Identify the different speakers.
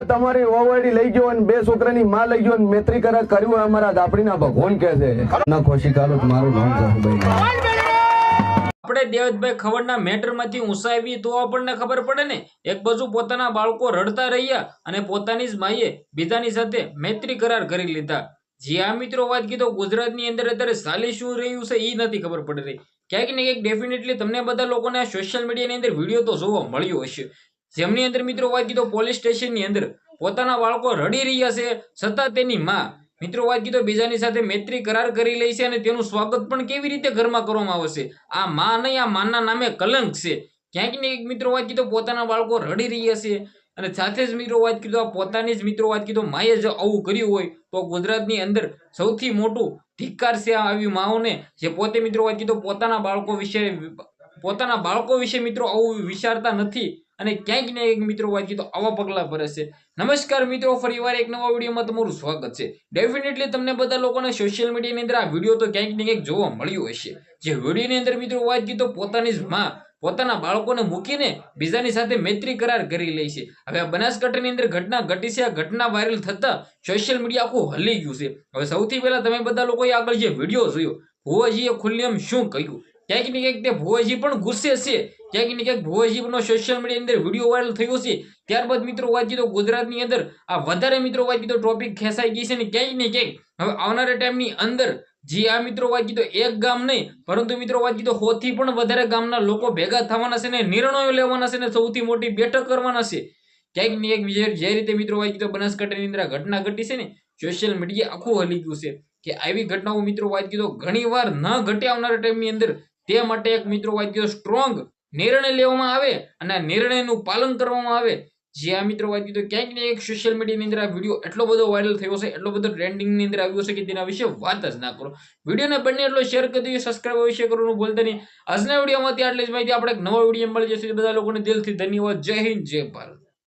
Speaker 1: તમારી ઓવરડી લઈ ગયો અને બે છોકરાની માં લઈ ગયો મેત્રી કરા કર્યું અમારા દાપડીના ભગવાન કે છે. ના કાલો મારું નામ
Speaker 2: બાળકો રડતા રહ્યા અને પોતાની જ માઈએ બીજાની સાથે મૈત્રી કરાર કરી લીધા. જે આ મિત્રો, વાત કીધો ગુજરાતની અંદર અત્યારે સાલી શું રહ્યું છે એ નથી ખબર પડી ક્યાંક ને ક્યાંક ડેફિનેટલી તમને બધા લોકોને સોશિયલ મીડિયાની અંદર વીડિયો તો જોવા મળ્યો હશે. જેમની અંદર મિત્રો વાત કીધો પોલીસ સ્ટેશનની અંદર, પોતાના બાળકો રડી રહ્યા છે, છતાં તેની માં, મિત્રો વાત કીધો બીજાની સાથે મૈત્રી કરાર કરી લે છે અને તેનું સ્વાગત પણ કેવી રીતે ઘરમાં કરવામાં આવશે? આ માં નહીં, આ માના નામે કલંક છે. ક્યાંક ને મિત્રો વાત કીધો પોતાના બાળકો રડી રહ્યા છે અને સાથે જ મિત્રો વાત કીધો આ પોતાની જ મિત્રો વાત કીધો માએ જો આવું કર્યું હોય તો ગુજરાતની અંદર સૌથી મોટું ધિક્કાર છે આવી માઓને, જે પોતે મિત્રો વાત કીધો પોતાના બાળકો વિશે, પોતાના બાળકો વિશે મિત્રો આવું વિચારતા નથી. અને ક્યાંક ને એક મિત્રો વાત કીધો આવા પગલા ભરે છે. નમસ્કાર મિત્રો, ફરીવાર એક નવા વિડીયોમાં તમારું સ્વાગત છે. ડેફિનેટલી તમને બધા લોકોને સોશિયલ મીડિયાની અંદર આ વીડિયો તો ક્યાંક ને ક્યાંક જોવા મળ્યું હશે. જે વિડીયોની અંદર મિત્રો વાત કીધો પોતાની જ માં, પોતાના બાળકોને મૂકીને બીજાની સાથે મૈત્રી કરાર કરી લે છે. હવે આ બનાસકાંઠાની અંદર ઘટના ઘટી છે. આ ઘટના વાયરલ થતા સોશિયલ મીડિયા આખું હલી ગયું છે. હવે સૌથી પહેલા તમે બધા લોકોએ આગળ જે વીડિયો જોયો, ભુવાજીએ ખુલ્લેઆમ શું કહ્યું? ક્યાંક ને ક્યાંક તે ભુવાજી પણ ગુસ્સે છે. ક્યાંક ને ક્યાંક ભુવાજીનો સોશિયલ મીડિયાની અંદર વીડિયો વાયરલ થયો છે. ત્યારબાદ મિત્રો વાત તો ગુજરાતની અંદર આ વધારે મિત્રો વાત કીધો ટોપિક ખેંચાઈ ગઈ છે ને ક્યાંક ને ક્યાંક હવે આવનારા ટાઈમની અંદર જે આ મિત્રો વાત કીધો એક ગામ નહીં, પરંતુ મિત્રો વાત કીધો હોથી પણ વધારે ગામના લોકો ભેગા થવાના છે ને નિર્ણયો લેવાના છે ને સૌથી મોટી બેઠક કરવાના છે. ક્યાંક ને ક્યાંક જે- રીતે મિત્રો વાત કીધો બનાસકાંઠાની અંદર આ ઘટના ઘટી છે ને સોશિયલ મીડિયા આખું હલી ગયું છે. કે આવી ઘટનાઓ મિત્રો વાત કીધો ઘણી વાર ન ઘટે આવનારા ટાઈમની અંદર. તે માટે એક મિત્રો વાદ્યો સ્ટ્રોંગ નિર્ણય લેવામાં આવે અને નિર્ણયનું પાલન કરવામાં આવે. જે આ મિત્રો વાત તો ક્યાંક ને ક્યાંક સોશિયલ મીડિયાની અંદર આ વીડિયો એટલો બધો વાયરલ થયો છે એટલો બધો ટ્રેન્ડિંગની અંદર આવ્યો છે કે તેના વિશે વાત જ ના કરો. વિડીયોને બંને એટલો શેર કરી દઈએ સબસ્ક્રાઈબ વિશે કરવાનું ભૂલતા નહીં. આજના વિડીયોમાંથી આટલી જ માહિતી. આપણે એક નવો વીડિયો મળી જશે બધા લોકોને દિલથી ધન્યવાદ. જય હિન્દ, જય ભારત.